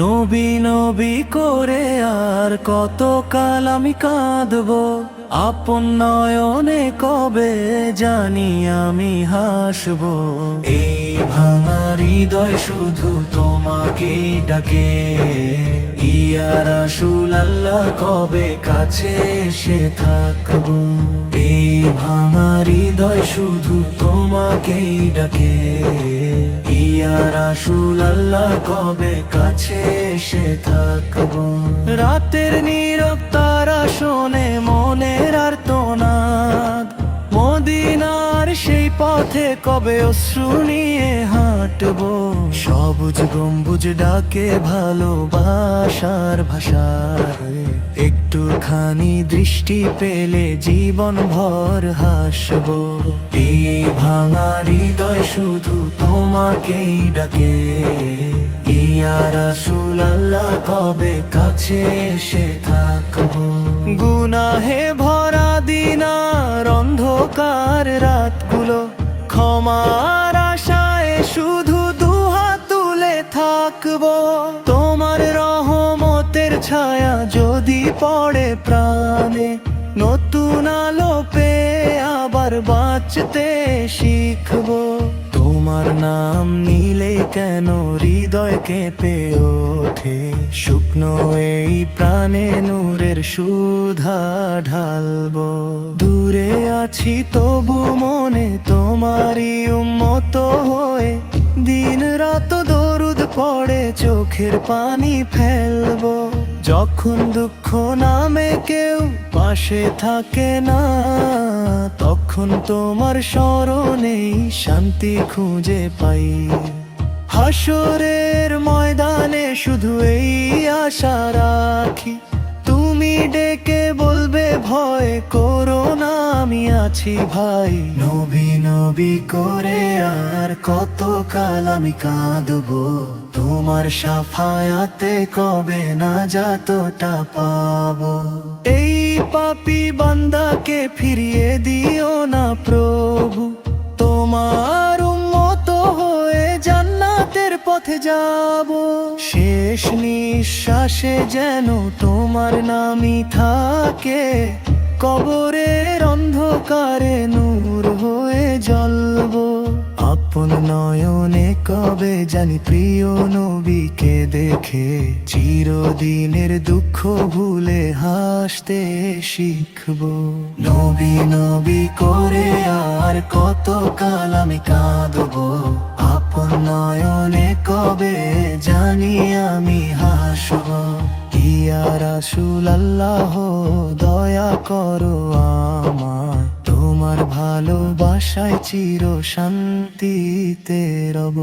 নবী নবী করে আর কত কাল আমি কাঁদবো? আপন নয়নে কবে জানি আমি হাসবো? এই ভাঙা হৃদয় শুধু তোমাকে ডাকে। ইয়ার আসুল আল্লাহ কবে কাছে সে থাকব? এই ভাঙা হৃদয় শুধু তোমাকেই ডাকে। ইয়ার আসুল আল্লাহ কবে কাছে সে থাকব? রাতের নীরব তারা শোনে পথে কবে অশ্রু নিয়ে হাঁটবো? সবুজ গম্বুজ ডাকে ভালোবাসার ভাষায় একটুখানি দৃষ্টি পেলে জীবন ভর হাসবো। এই ভাঙা হৃদয় শুধু তোমাকেই ডাকে। ইয়ার আসুল আল্লাহ কবে কাছে এসে থাকব? গুনাহে ভরা দিনার অন্ধকার রাতগুলো। ক্ষমার আশায় শুধু দুহাত তুলে থাকব। তোমার রহমতের ছায়া যদি পড়ে প্রাণে, নতুন আলো আবার বাঁচতে শিখব। তোমার নাম নিলে কেন হৃদয় কেঁপে ওঠে? শুকনো এই প্রাণে নূরের সুধা ঢালব। দূরে আছি তবু মনে তোমারই উম্মত হয়ে। দিন রাত দরুদ পড়ে চোখের পানি ফেলব। যখন দুঃখ নামে কেউ পাশে থাকে না। তখন তোমার স্মরণেই শান্তি খুঁজে পাই। হাসরের ময়দানে শুধু এই আশা রাখি। তুমি ডেকে বলবে, ভয় করো না, আমি আছি ভাই। নবী নবী করে আর কত কাল আমি কাঁদবো? তোমার সাফায়াতে কবে না যাতটা পাবো? এই পাপি বান্দাকে ফিরিয়ে দিও না প্রভু। তোমার উম্মত হয়ে জান্নাতের পথে যাব। শেষ নিঃশ্বাসে যেন তোমার নামই থাকে। কবরের অন্ধকারে নূর হয়ে জ্বলবো। আপন নয়নে কবে জানি প্রিয় নবীকে দেখে চিরদিনের দুঃখ ভুলে হাসতে শিখব। নবী নবী করে আর কত কাল আমি কাঁদবো। আপন নয়নে কবে জানি আমি হাসব। ইয়া রাসূল আল্লাহ, দয়া করো আমার তোমার ভালোবাসায় চির শান্তিতে রব।